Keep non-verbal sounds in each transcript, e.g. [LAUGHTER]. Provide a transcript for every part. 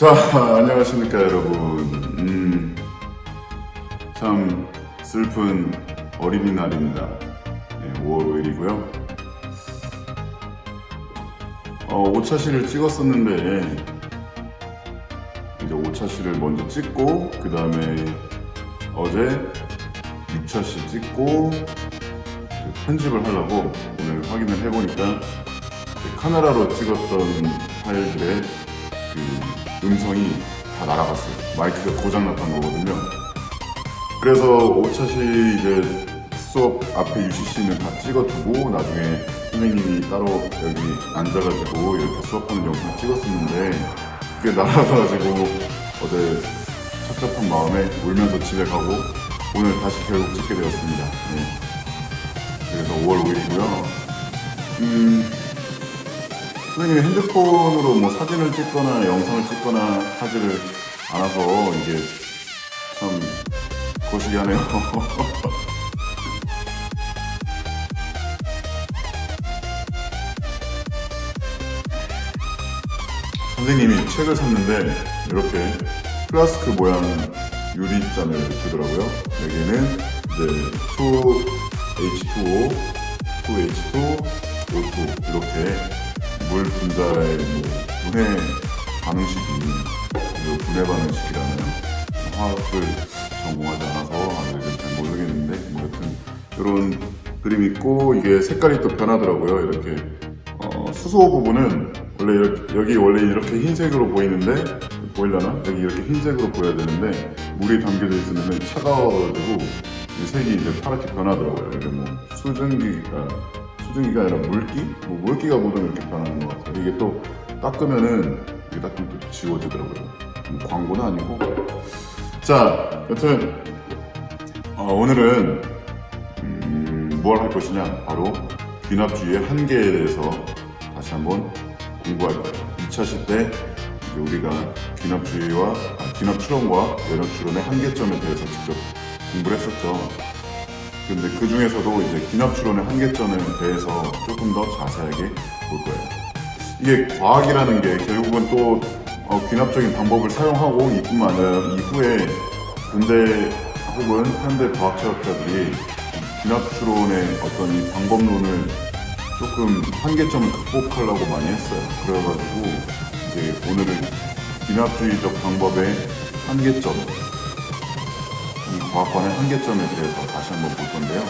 자, [LAUGHS] 안녕하십니까, 여러분. 음, 참 슬픈 어린이날입니다. 네, 5월 5일이고요. 어, 5차시를 찍었었는데, 이제 5차시를 먼저 찍고, 그 다음에 어제 6차시 찍고, 그 편집을 하려고 오늘 확인을 해보니까, 그 카메라로 찍었던 파일들의 그 음성이 다 날아갔어요. 마이크가 고장났던 거거든요. 그래서 5차시 이제 수업 앞에 UCC는 다 찍어두고 나중에 선생님이 따로 여기 앉아가지고 이렇게 수업하는 영상 찍었었는데 그게 날아가가지고 어제 섭섭한 마음에 울면서 집에 가고 오늘 다시 결국 찍게 되었습니다. 네. 그래서 5월 5일이고요. 음, 선생님이 핸드폰으로 뭐 사진을 찍거나 영상을 찍거나 하지를 않아서 이게 참 거시기하네요. [LAUGHS] 선생님이 책을 샀는데 이렇게 플라스크 모양 유리잔을 주더라고요. 여기는 이제 2H2O, 2H2, O2 이렇게 물 분자의 뭐 분해 반응식이 그 분해 반응식이라는 화학을 전공하지 않아서 잘 모르겠는데 뭐 여튼 이런 그림 있고 이게 색깔이 또 변하더라고요. 이렇게 어, 수소 부분은 원래 이렇게, 여기 원래 이렇게 흰색으로 보이는데 보이려나? 여기 이렇게 흰색으로 보여야 되는데 물이 담겨져 있으면 차가워가지고 이 색이 이제 파랗게 변하더라고요. 이게 뭐 수증기가 수증기가 아니라 물기? 뭐 물기가 묻으면 이렇게 변하는 것 같아요. 이게 또 닦으면은 이게 닦으면 또 지워지더라고요. 뭐 광고는 아니고. 자, 여튼 어, 오늘은 음, 뭘할 것이냐? 바로 귀납주의의 한계에 대해서 다시 한번 공부할 거예요. 2차 시때 이제 우리가 귀납주의와 아, 귀납 추론과 면역 추론의 한계점에 대해서 직접 공부를 했었죠. 근데 그 중에서도 이제 귀납 추론의 한계점에 대해서 조금 더 자세하게 볼 거예요. 이게 과학이라는 게 결국은 또 어, 귀납적인 방법을 사용하고 이뿐만 아니라 이후에 근대 혹은 현대 과학자들이 귀납 추론의 어떤 이 방법론을 조금 한계점을 극복하려고 많이 했어요. 그래가지고 이제 오늘은 귀납주의적 방법의 한계점, 이 과학관의 한계점에 대해서 다시 한번 볼 건데요.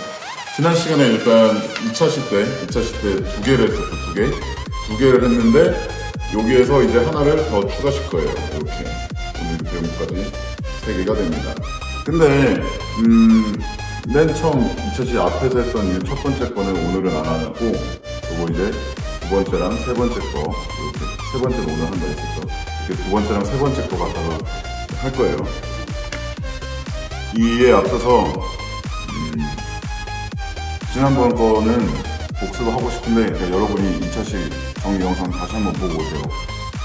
지난 시간에 일단 2차 시때, 2차 시때 두 개를 했었고 두 개, 두 개를 했는데 여기에서 이제 하나를 더 추가실 거예요. 이렇게 오늘 배움까지 세 개가 됩니다. 근데 음, 맨 처음 2차 시 앞에서 했던 이첫 번째 거는 오늘은 안 하고 그리고 이제 두 번째랑 세 번째 거 이렇게 세 번째는 오늘 한다 했었죠. 이렇게 두 번째랑 세 번째 거 갖다가 할 거예요. 이에 앞서서 음, 지난번 거는 복습을 하고 싶은데 여러분이 2차시 정리 영상 다시 한번 보고 오세요.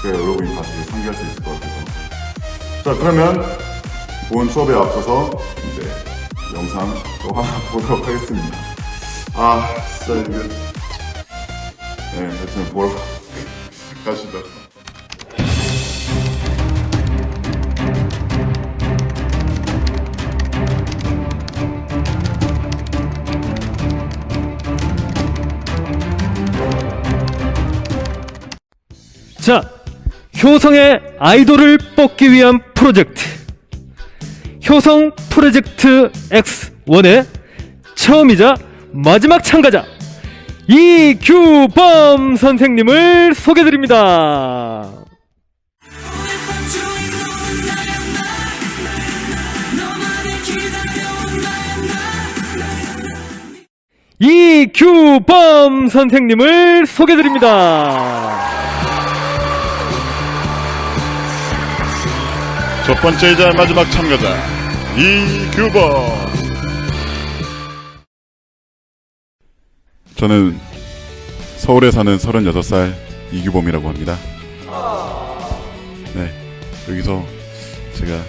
그래야 여러분이 다시 상기할 수 있을 것 같아서. 자 그러면 본 수업에 앞서서 이제 영상 또 하나 [LAUGHS] 보도록 하겠습니다. 아 진짜 이거 네 하여튼 보러 가시죠. [LAUGHS] 자, 효성의 아이돌을 뽑기 위한 프로젝트. 효성 프로젝트 X1의 처음이자 마지막 참가자. 이규범 선생님을 소개드립니다. 이규범 선생님을 소개드립니다. 첫 번째이자 마지막 참가자 이규범 저는 서울에 사는 36살 이규범이라고 합니다 네 여기서 제가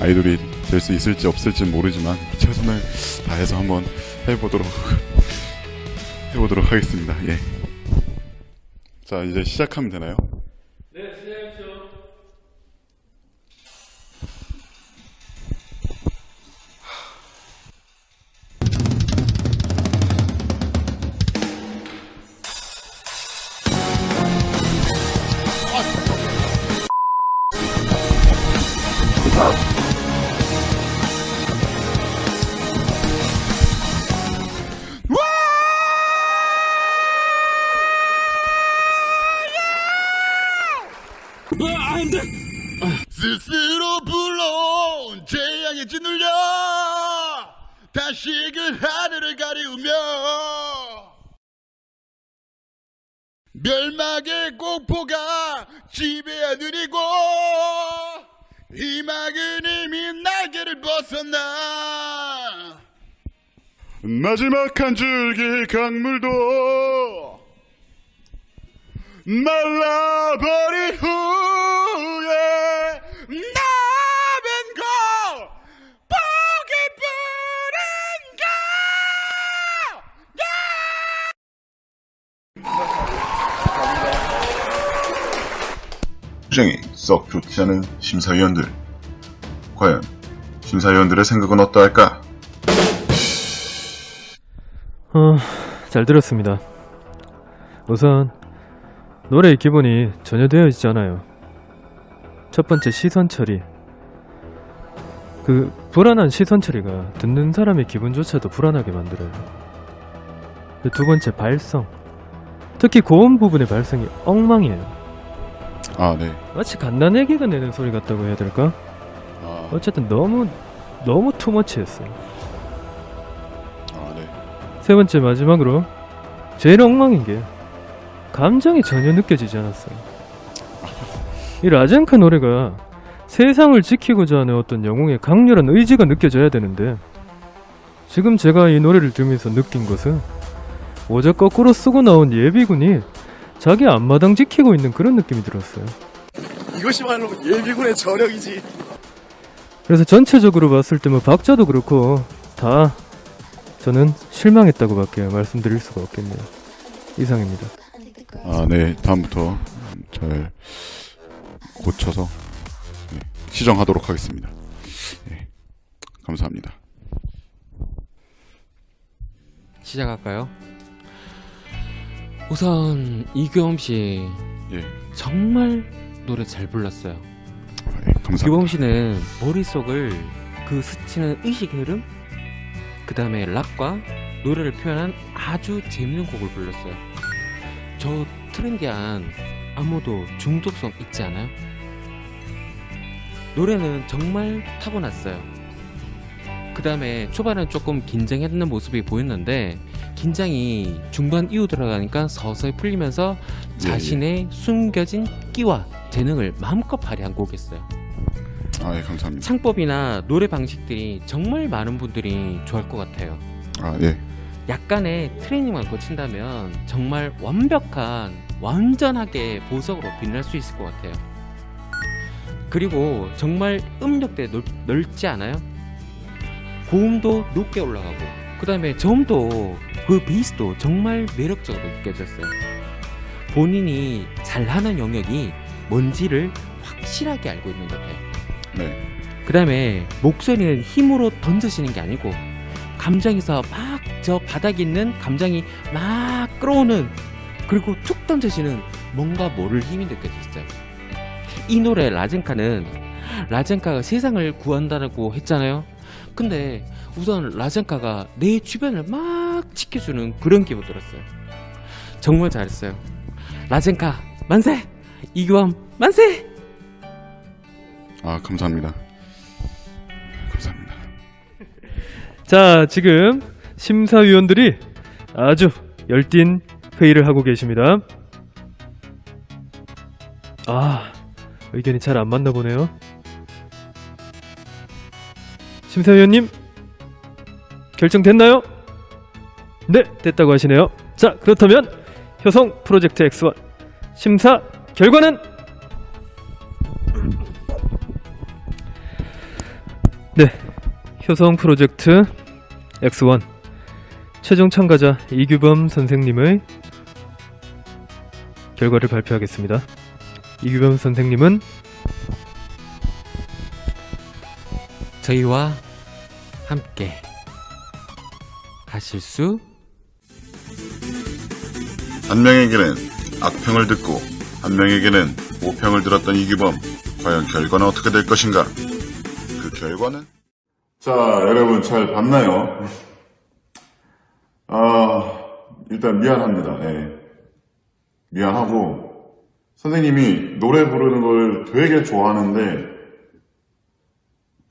아이돌이 될 수 있을지 없을지 모르지만 최선을 다해서 한번 해보도록 해보도록 하겠습니다 예. 자 이제 시작하면 되나요? 재앙에 짓눌려 다시 그 하늘을 가리우며 멸망의 공포가 지배하느리고 희망은 이미 날개를 벗었나 마지막 한 줄기 강물도 말라버린 후 표정이 썩 좋지 않은 심사위원들. 과연 심사위원들의 생각은 어떠할까? 어, 잘 들었습니다. 우선 노래의 기본이 전혀 되어 있지 않아요. 첫 번째 시선 처리. 그 불안한 시선 처리가 듣는 사람의 기분조차도 불안하게 만들어요. 그두 번째 발성. 특히 고음 부분의 발성이 엉망이에요. 아, 네. 마치 갓난애기가 내는 소리 같다고 해야 될까? 아, 어쨌든 너무 너무 투머치했어요. 아, 네. 세 번째 마지막으로 제일 엉망인 게 감정이 전혀 느껴지지 않았어요. 이 라젠카 노래가 세상을 지키고자 하는 어떤 영웅의 강렬한 의지가 느껴져야 되는데 지금 제가 이 노래를 들으면서 느낀 것은 모자 거꾸로 쓰고 나온 예비군이 자기 앞마당 지키고 있는 그런 느낌이 들었어요. 이것이 바로 예비군의 저력이지. 그래서 전체적으로 봤을 때 뭐 박자도 그렇고 다 저는 실망했다고밖에 말씀드릴 수가 없겠네요. 이상입니다. 아, 네. 다음부터 잘 고쳐서 네, 시정하도록 하겠습니다. 네, 감사합니다. 시작할까요? 우선 이규범 씨 예, 정말 노래 잘 불렀어요. 아, 예, 감사합니다. 규범 씨는 머릿속을 그 스치는 의식 흐름, 그 다음에 락과 노래를 표현한 아주 재밌는 곡을 불렀어요. 저 트렌디한 안무도 중독성 있지 않아요? 노래는 정말 타고났어요. 그 다음에 초반엔 조금 긴장했는 모습이 보였는데 긴장이 중반 이후 들어가니까 서서히 풀리면서 예, 자신의 숨겨진 끼와 재능을 마음껏 발휘한 곡이었어요. 아, 예, 감사합니다. 창법이나 노래 방식들이 정말 많은 분들이 좋아할 것 같아요. 아, 예. 약간의 트레이닝만 거친다면 정말 완벽한 완전하게 보석으로 빛날 수 있을 것 같아요. 그리고 정말 음역대 넓, 넓지 않아요? 고음도 높게 올라가고 그 다음에 저음도 그 베이스도 정말 매력적으로 느껴졌어요. 본인이 잘하는 영역이 뭔지를 확실하게 알고 있는 것 같아요. 네. 그 다음에 목소리는 힘으로 던져지는 게 아니고 감정에서 막 저 바닥에 있는 감정이 막 끌어오는 그리고 툭 던져지는 뭔가 모를 힘이 느껴졌어요. 이 노래 라젠카는 라젠카가 세상을 구한다고 했잖아요. 근데 우선 라젠카가 내 주변을 막 지켜주는 그런 기분 들었어요. 정말 잘했어요. 라젠카 만세! 이규환 만세! 아, 감사합니다. 감사합니다. 자, 지금 심사위원들이 아주 열띤 회의를 하고 계십니다. 아, 의견이 잘 안 맞나 보네요. 심사위원님, 결정됐나요? 네, 됐다고 하시네요. 자, 그렇다면 효성 프로젝트 X1 심사 결과는 네, 효성 프로젝트 X1 최종 참가자 이규범 선생님의 결과를 발표하겠습니다. 이규범 선생님은 저희와 함께 하실 수 한 명에게는 악평을 듣고 한 명에게는 오평을 들었던 이규범. 과연 결과는 어떻게 될 것인가? 그 결과는? 자, 여러분 잘 봤나요? 아, 일단 미안합니다. 예. 미안하고 선생님이 노래 부르는 걸 되게 좋아하는데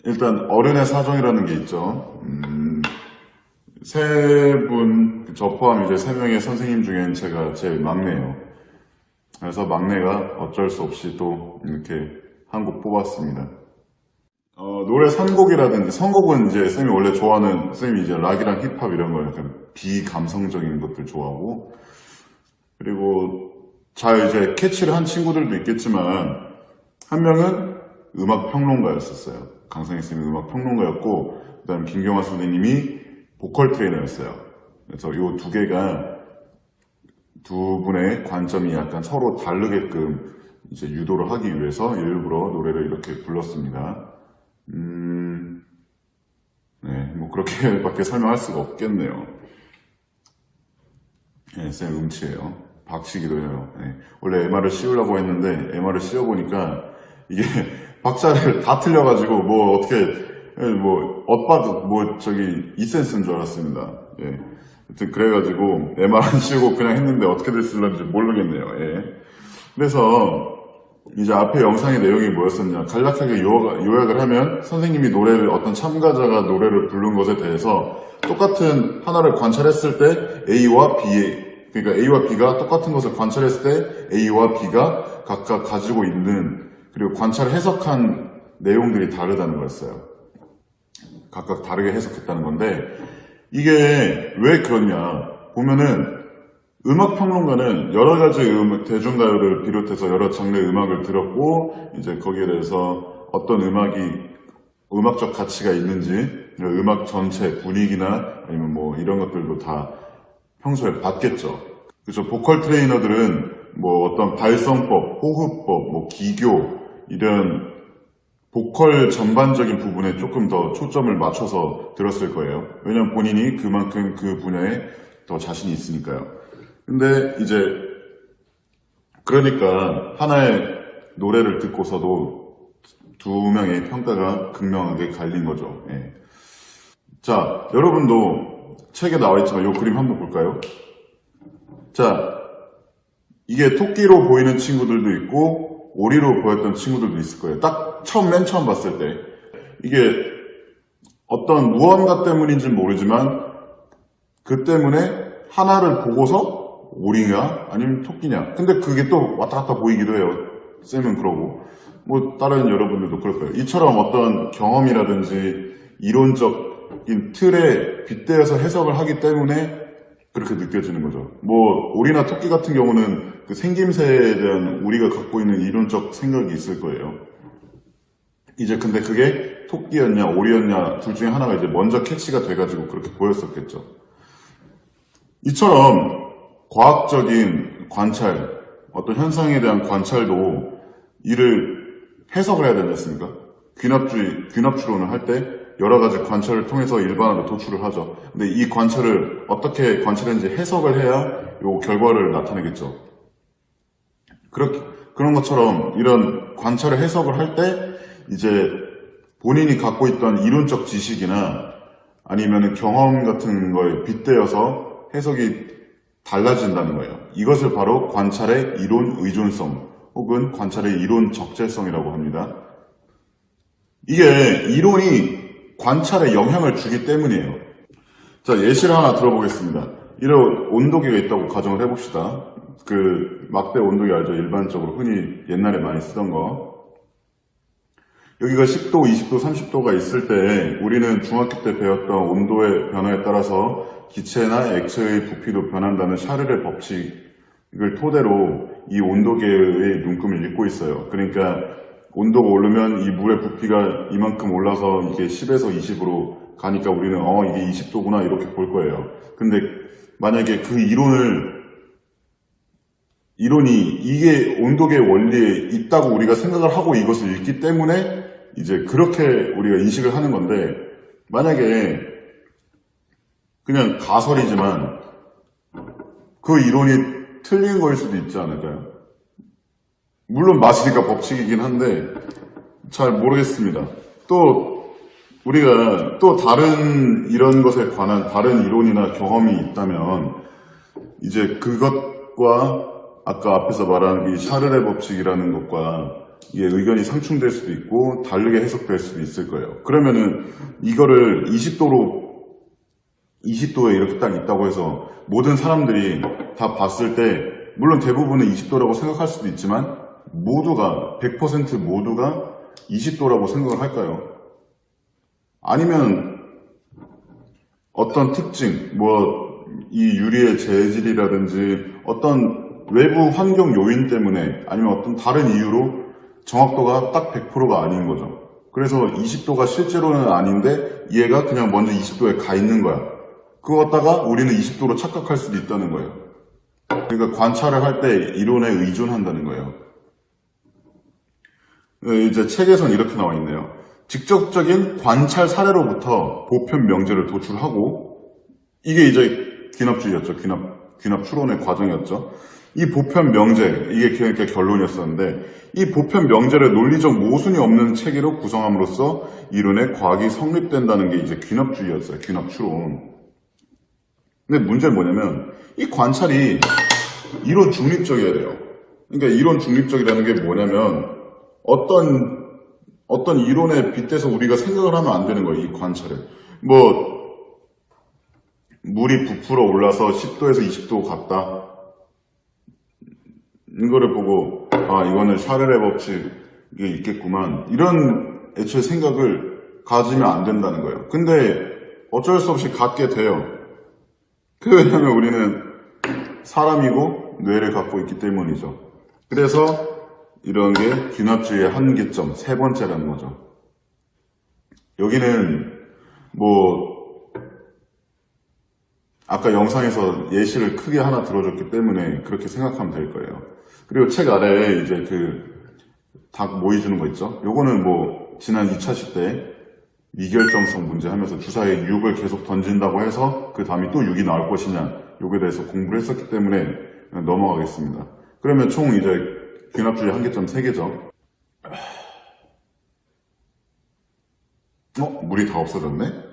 일단 어른의 사정이라는 게 있죠. 음, 세 분, 저 포함 이제 세 명의 선생님 중엔 제가 제일 막내예요. 그래서 막내가 어쩔 수 없이 또 이렇게 한 곡 뽑았습니다. 어, 노래 선곡이라든지 선곡은 이제 쌤이 원래 좋아하는 쌤이 이제 락이랑 힙합 이런 거 약간 비감성적인 것들 좋아하고 그리고 잘 이제 캐치를 한 친구들도 있겠지만 한 명은 음악 평론가였었어요. 강성희 쌤이 음악 평론가였고 그다음 김경화 선생님이 보컬 트레이너였어요. 그래서 이 두 개가 두 분의 관점이 약간 서로 다르게끔 이제 유도를 하기 위해서 일부러 노래를 이렇게 불렀습니다. 음, 네, 뭐 그렇게밖에 [LAUGHS] 설명할 수가 없겠네요. 네, 쌤 음치예요. 박치기도 해요. 네. 원래 MR을 씌우려고 했는데 MR을 씌워보니까 이게 [LAUGHS] 박자를 다 틀려가지고 뭐 어떻게 예, 뭐 엇봐도 뭐 저기 이센스인 줄 알았습니다. 예. 하여튼 그래가지고 MR 안 씌우고 그냥 했는데 어떻게 됐을런지 모르겠네요. 예. 그래서 이제 앞에 영상의 내용이 뭐였었냐 간략하게 요약, 요약을 하면 선생님이 노래를 어떤 참가자가 노래를 부른 것에 대해서 똑같은 하나를 관찰했을 때 A와 B 그러니까 A와 B가 똑같은 것을 관찰했을 때 A와 B가 각각 가지고 있는 그리고 관찰 해석한 내용들이 다르다는 거였어요. 각각 다르게 해석했다는 건데 이게 왜 그러냐 보면은 음악 평론가는 여러 가지 음, 대중가요를 비롯해서 여러 장르의 음악을 들었고 이제 거기에 대해서 어떤 음악이 음악적 가치가 있는지 음악 전체 분위기나 아니면 뭐 이런 것들도 다 평소에 봤겠죠. 그죠 보컬 트레이너들은 뭐 어떤 발성법, 호흡법, 뭐 기교 이런 보컬 전반적인 부분에 조금 더 초점을 맞춰서 들었을 거예요. 왜냐면 본인이 그만큼 그 분야에 더 자신이 있으니까요. 근데 이제 그러니까 하나의 노래를 듣고서도 두 명의 평가가 극명하게 갈린 거죠. 예. 자, 여러분도 책에 나와 있지만 이 그림 한번 볼까요? 자, 이게 토끼로 보이는 친구들도 있고 오리로 보였던 친구들도 있을 거예요. 딱 처음 맨 처음 봤을 때. 이게 어떤 무언가 때문인지는 모르지만 그 때문에 하나를 보고서 오리냐 아니면 토끼냐. 근데 그게 또 왔다 갔다 보이기도 해요. 쌤은 그러고. 뭐 다른 여러분들도 그럴 거예요. 이처럼 어떤 경험이라든지 이론적인 틀에 빗대어서 해석을 하기 때문에 그렇게 느껴지는 거죠. 뭐 오리나 토끼 같은 경우는 그 생김새에 대한 우리가 갖고 있는 이론적 생각이 있을 거예요. 이제 근데 그게 토끼였냐 오리였냐 둘 중에 하나가 이제 먼저 캐치가 돼가지고 그렇게 보였었겠죠. 이처럼 과학적인 관찰, 어떤 현상에 대한 관찰도 이를 해석을 해야 되지 않습니까? 귀납주의, 귀납추론을 할 때 여러 가지 관찰을 통해서 일반화로 도출을 하죠. 근데 이 관찰을 어떻게 관찰했는지 해석을 해야 요 결과를 나타내겠죠. 그렇게, 그런 것처럼 이런 관찰을 해석을 할 때 이제 본인이 갖고 있던 이론적 지식이나 아니면 경험 같은 거에 빗대어서 해석이 달라진다는 거예요. 이것을 바로 관찰의 이론 의존성 혹은 관찰의 이론 적재성이라고 합니다. 이게 이론이 관찰에 영향을 주기 때문이에요. 자, 예시를 하나 들어보겠습니다. 이런 온도계가 있다고 가정을 해봅시다. 그 막대 온도계 알죠? 일반적으로 흔히 옛날에 많이 쓰던 거. 여기가 10도, 20도, 30도가 있을 때 우리는 중학교 때 배웠던 온도의 변화에 따라서 기체나 액체의 부피도 변한다는 샤를의 법칙을 토대로 이 온도계의 눈금을 읽고 있어요. 그러니까 온도가 오르면 이 물의 부피가 이만큼 올라서 이게 10에서 20으로 가니까 우리는 어 이게 20도구나 이렇게 볼 거예요. 근데 만약에 그 이론을 이론이 이게 온도계 원리에 있다고 우리가 생각을 하고 이것을 읽기 때문에 이제 그렇게 우리가 인식을 하는 건데 만약에 그냥 가설이지만 그 이론이 틀린 거일 수도 있지 않을까요? 물론 맞으니까 법칙이긴 한데 잘 모르겠습니다. 또 우리가 또 다른 이런 것에 관한 다른 이론이나 경험이 있다면 이제 그것과 아까 앞에서 말한 이 샤르의 법칙이라는 것과 이게 의견이 상충될 수도 있고 다르게 해석될 수도 있을 거예요. 그러면은 이거를 20도로 20도에 이렇게 딱 있다고 해서 모든 사람들이 다 봤을 때 물론 대부분은 20도라고 생각할 수도 있지만 모두가 100% 모두가 20도라고 생각을 할까요? 아니면 어떤 특징, 뭐 이 유리의 재질이라든지 어떤 외부 환경 요인 때문에 아니면 어떤 다른 이유로 정확도가 딱 100%가 아닌 거죠. 그래서 20도가 실제로는 아닌데 얘가 그냥 먼저 20도에 가 있는 거야. 그거 갖다가 우리는 20도로 착각할 수도 있다는 거예요. 그러니까 관찰을 할 때 이론에 의존한다는 거예요. 네, 이제 책에선 이렇게 나와 있네요. 직접적인 관찰 사례로부터 보편 명제를 도출하고 이게 이제 귀납주의였죠. 귀납 귀납 추론의 과정이었죠. 이 보편 명제 이게 그러니까 결론이었었는데 이 보편 명제를 논리적 모순이 없는 체계로 구성함으로써 이론의 과학이 성립된다는 게 이제 귀납주의였어요. 귀납 추론. 근데 문제는 뭐냐면 이 관찰이 이론 중립적이어야 돼요. 그러니까 이론 중립적이라는 게 뭐냐면 어떤 어떤 이론에 빗대서 우리가 생각을 하면 안 되는 거예요. 이 관찰을. 뭐 물이 부풀어 올라서 10도에서 20도 갔다. 이거를 보고 아 이거는 샤르레 법칙이 있겠구만. 이런 애초에 생각을 가지면 안 된다는 거예요. 근데 어쩔 수 없이 갖게 돼요. 그 왜냐면 우리는 사람이고 뇌를 갖고 있기 때문이죠. 그래서 이런 게 귀납주의의 한계점 세 번째라는 거죠. 여기는 뭐 아까 영상에서 예시를 크게 하나 들어줬기 때문에 그렇게 생각하면 될 거예요. 그리고 책 아래에 이제 그 닭 모이 주는 거 있죠? 요거는 뭐 지난 2차 때 미결정성 문제 하면서 주사에 6을 계속 던진다고 해서 그 다음에 또 6이 나올 것이냐 요게 대해서 공부를 했었기 때문에 넘어가겠습니다. 그러면 총 이제 귀납주의 한계점 3개죠. 어? 물이 다 없어졌네?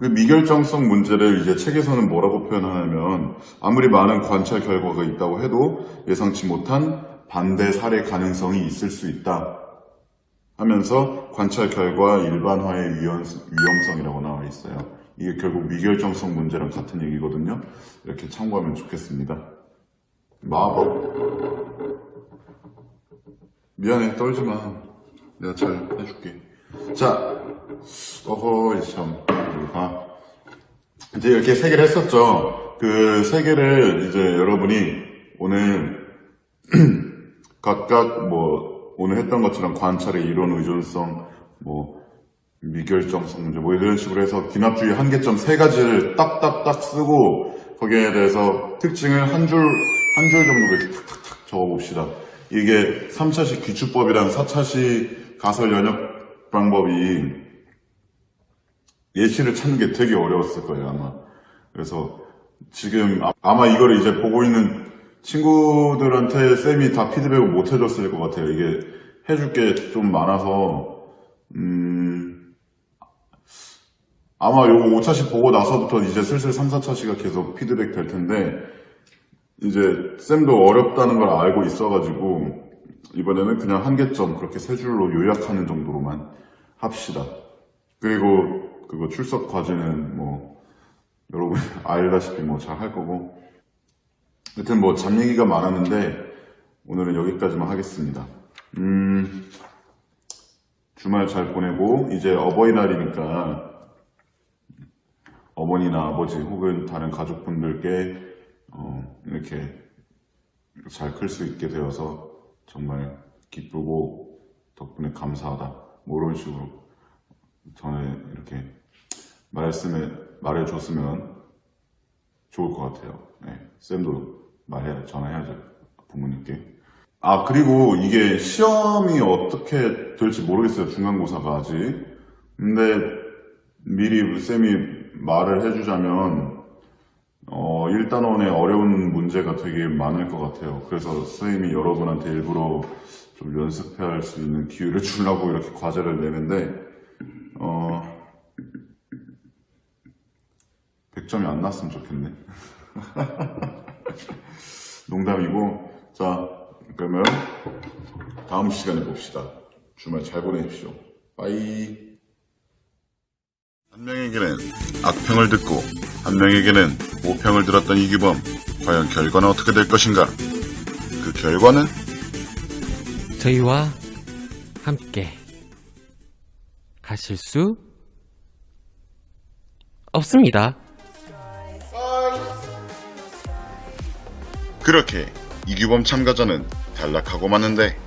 그 미결정성 문제를 이제 책에서는 뭐라고 표현하냐면 아무리 많은 관찰 결과가 있다고 해도 예상치 못한 반대 사례 가능성이 있을 수 있다 하면서 관찰 결과 일반화의 위험, 위험성이라고 나와 있어요. 이게 결국 미결정성 문제랑 같은 얘기거든요. 이렇게 참고하면 좋겠습니다. 마법. 미안해, 떨지 마. 내가 잘 해줄게. 자, 어허, 참. 아. 이제 이렇게 세 개를 했었죠. 그 세 개를 이제 여러분이 오늘 [CLEARS THROAT] 각각 뭐 오늘 했던 것처럼 관찰의 이론 의존성, 뭐 미결정성 문제 뭐 이런 식으로 해서 기납주의 한계점 세 가지를 딱딱딱 쓰고 거기에 대해서 특징을 한줄 한 줄 정도 이렇게 탁탁탁 적어봅시다. 이게 3차식 기출법이랑 4차식 가설 연역 방법이 예시를 찾는 게 되게 어려웠을 거예요 아마. 그래서 지금 아- 아마 이거를 이제 보고 있는 친구들한테 쌤이 다 피드백을 못 해줬을 것 같아요. 이게 해줄 게 좀 많아서 음 아마 요거 5차씩 보고 나서부터 이제 슬슬 3, 4차시가 계속 피드백 될 텐데 이제 쌤도 어렵다는 걸 알고 있어가지고 이번에는 그냥 한계점 그렇게 세 줄로 요약하는 정도로만 합시다. 그리고 그거 출석 과제는 뭐 여러분 [LAUGHS] 알다시피 뭐 잘 할 거고 여튼 뭐 잡 얘기가 많았는데 오늘은 여기까지만 하겠습니다. 음 주말 잘 보내고 이제 어버이날이니까 어머니나 아버지 혹은 다른 가족분들께 어, 이렇게 잘 클 수 있게 되어서 정말 기쁘고 덕분에 감사하다 뭐 이런 식으로 전에 이렇게 말씀에 말해줬으면 좋을 것 같아요. 네, 쌤도 말해 전화해야죠 부모님께. 아 그리고 이게 시험이 어떻게 될지 모르겠어요 중간고사가 아직. 근데 미리 쌤이 말을 해주자면 어, 1단원에 어려운 문제가 되게 많을 것 같아요. 그래서 선생님이 여러분한테 일부러 좀 연습할 수 있는 기회를 주려고 이렇게 과제를 내는데, 어, 100점이 안 났으면 좋겠네. [LAUGHS] 농담이고, 자, 그러면 다음 시간에 봅시다. 주말 잘 보내십시오. 빠이. 한 명에게는 악평을 듣고 한 명에게는 오평을 들었던 이규범. 과연 결과는 어떻게 될 것인가? 그 결과는 저희와 함께 가실 수 없습니다. 그렇게 이규범 참가자는 탈락하고 마는데